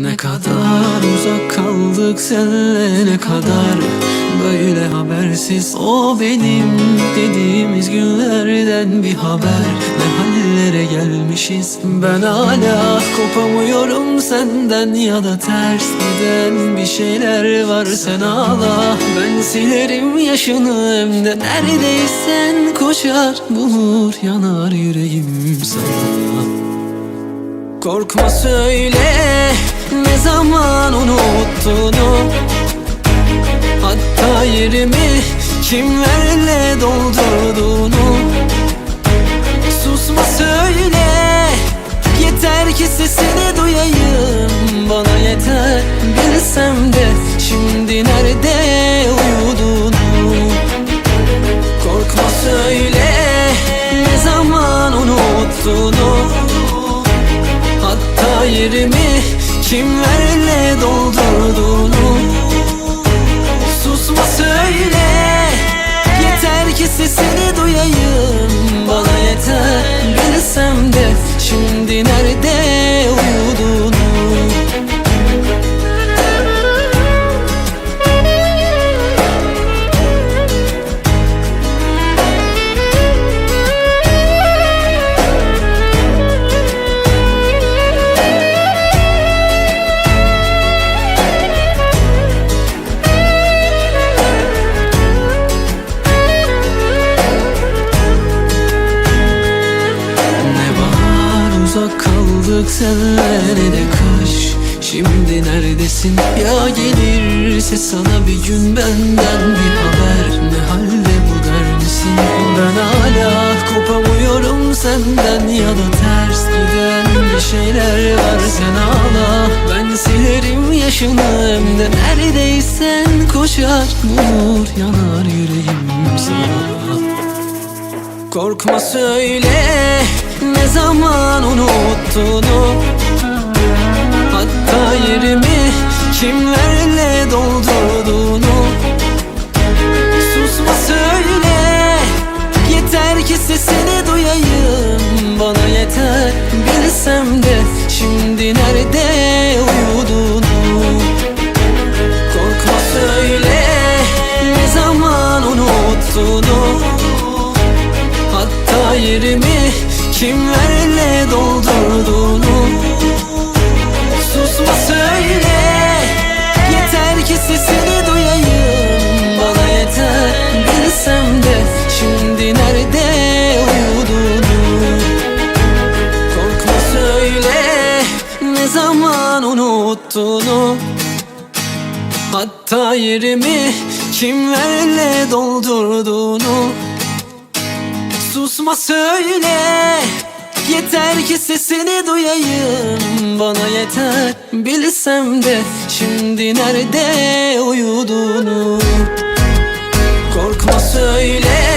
Ne kadar uzak kaldık senle ne kadar Böyle habersiz. O benim dediğimiz günlerden bir haber. Ne hallere gelmişiz? Ben hala kopamıyorum senden Ya da ters giden bir şeyler var. Sen ağla Ben silerim yaşını hem de neredeysen. Koşar Bulur yanar yüreğim sana Korkma söyle ne zaman unuttuğunu Hatta yerimi kimlerle doldurduğunu? Susma söyle yeter ki sesini duyayım. Bana yeter bilsem de şimdi nerede yerimi kimlerle doldurduğunu? Susma söyle Yeter ki sesini duyayım uzak kaldık senle ne de kış Şimdi neredesin? Ya gelirse sana bir gün benden bir haber. Ne halde bu der misin? Ben hala kopamıyorum senden Ya da ters giden bir şeyler var. Sen ağla Ben silerim yaşını. Hem de neredeysen koşar Bulur yanar yüreğim sana. Korkma söyle zaman unuttuğunu Hatta yerimi kimlerle doldurduğunu? Susma söyle yeter ki sesini duyayım. Bana yeter bilsem de şimdi nerede uyuduğunu Korkma söyle ne zaman unuttuğunu Hatta yerimi kimlerle doldurduğunu? Susma söyle. Yeter ki sesini duyayım. Bana yeter. Bilsem de Şimdi nerede uyuduğunu. Korkma söyle. Ne zaman unuttuğunu? Hatta yerimi kimlerle doldurduğunu Susma söyle Yeter ki sesini duyayım. Bana yeter bilsem de Şimdi nerede uyuduğunu. Korkma söyle